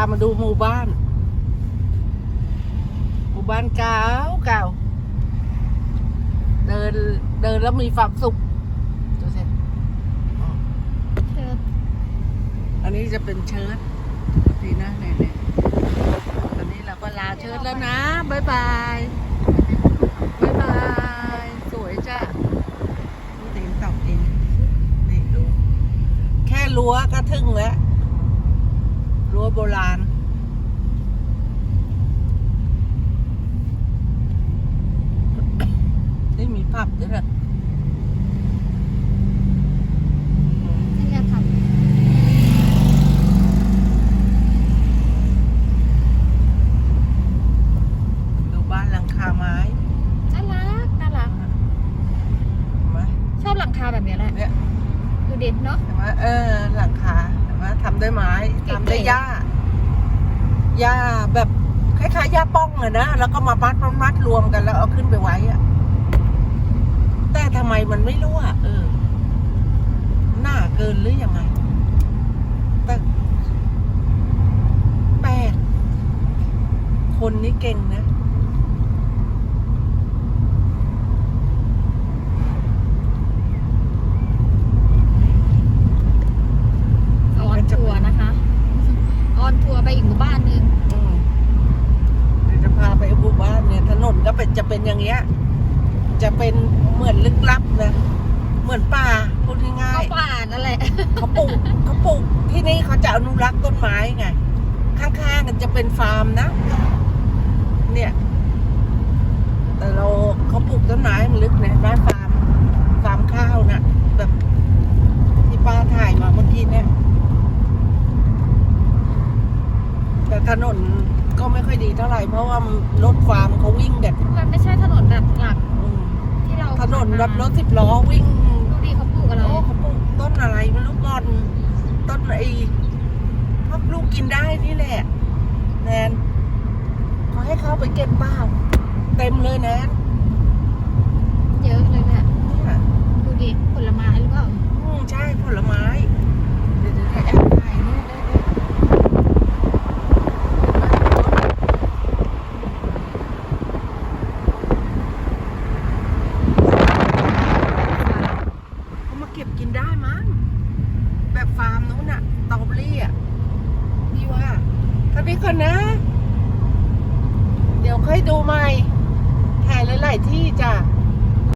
ามาดูหมู่บ้าน หมู่บ้านเก่าเก่า เดินเดินแล้วมีความสุขดูสิเชิญอันนี้จะเป็นเชิ้ตดีนะเนี่ยเนี่ยตอนนี้เราก็ลาเชิ้ตแล้วนะบายบายบายบายสวยจ้ะนี่ตีนตอกเองนี่ดูแค่รั้วก็ทึ่งแล้วรั้ว โบราณนี่มีผับด้วยนะที่จะทดูบ้านหลังคาไม้ำน่ารักน่ารักเห็นไหมชอบหลังคาแบบนี้แหละเนี่ยดูเด่นเนาะเห็นไหมเออหลังคาเห็นไหมทำด้วยไม้เก๋ๆทำด้วยหญ้า หญ้าแบบคล้ายๆหญ้าป้องอะนะแล้วก็มามัดมัดรวมกันแล้วเอาขึ้นไปไว้อะแต่ทำไมมันไม่รั่วเออ หน้าเกินหรือยังไงแต่แปลกคนนี้เก่งนะ ออนทัวร์นะคะ ออนทัวร์ไปอีกหมู่บ้านหนึ่งอืมเดี๋ยวจะพาไปหมู่บ้านเนี่ยถนนก็เป็นจะเป็นอย่างเงี้ย จะเป็นเหมือนลึกลับนะ เหมือนป่าพูดง่าเขายป่านั่นแหละๆเขาปลูกเขาปลูกที่นี่เขาจะอนุรักษ์ต้นไม้ไง ข้างๆกันจะเป็นฟาร์มนะ เนี่ย แต่เราเขาปลูกต้นไม้มันลึกเนี่ยบ้านฟาร์มฟาร์มข้าวนะแบบที่ป้าถ่ายมาเมื่อกี้เนี่ย แต่ ถนนก็ไม่ค่อยดีเท่าไหร่ เพราะว่ารถฟาร์มเขาวิ่งแบบมันไม่ใช่ถนนแบบหลักอืมที่เราถนนแบบรถสิบล้อวิ่งดูดีเขาปลูกอะไรโอ้เขาปลูกต้นอะไรไม่รู้ก่อนต้นไอ้พวกลูกกินได้นี่แหละแนนเขาให้เขาไปเก็บเปล่าเต็มเลยแนนเยอะเลยเนี่ยเนี่ยดูดิผลไม้หรือเปล่า อืมใช่ผลไม้ เดี๋ยวเดี๋ยวแอบถ่ายนี่ได้เลยเขามาเก็บกินได้มั้ง แบบฟาร์มนู้นอะตอเบอรี่อะพี่ว่าท่านี้ก่อนนะ เดี๋ยวค่อยดูใหม่ถ่ายหลาย ๆ ที่จ้ะ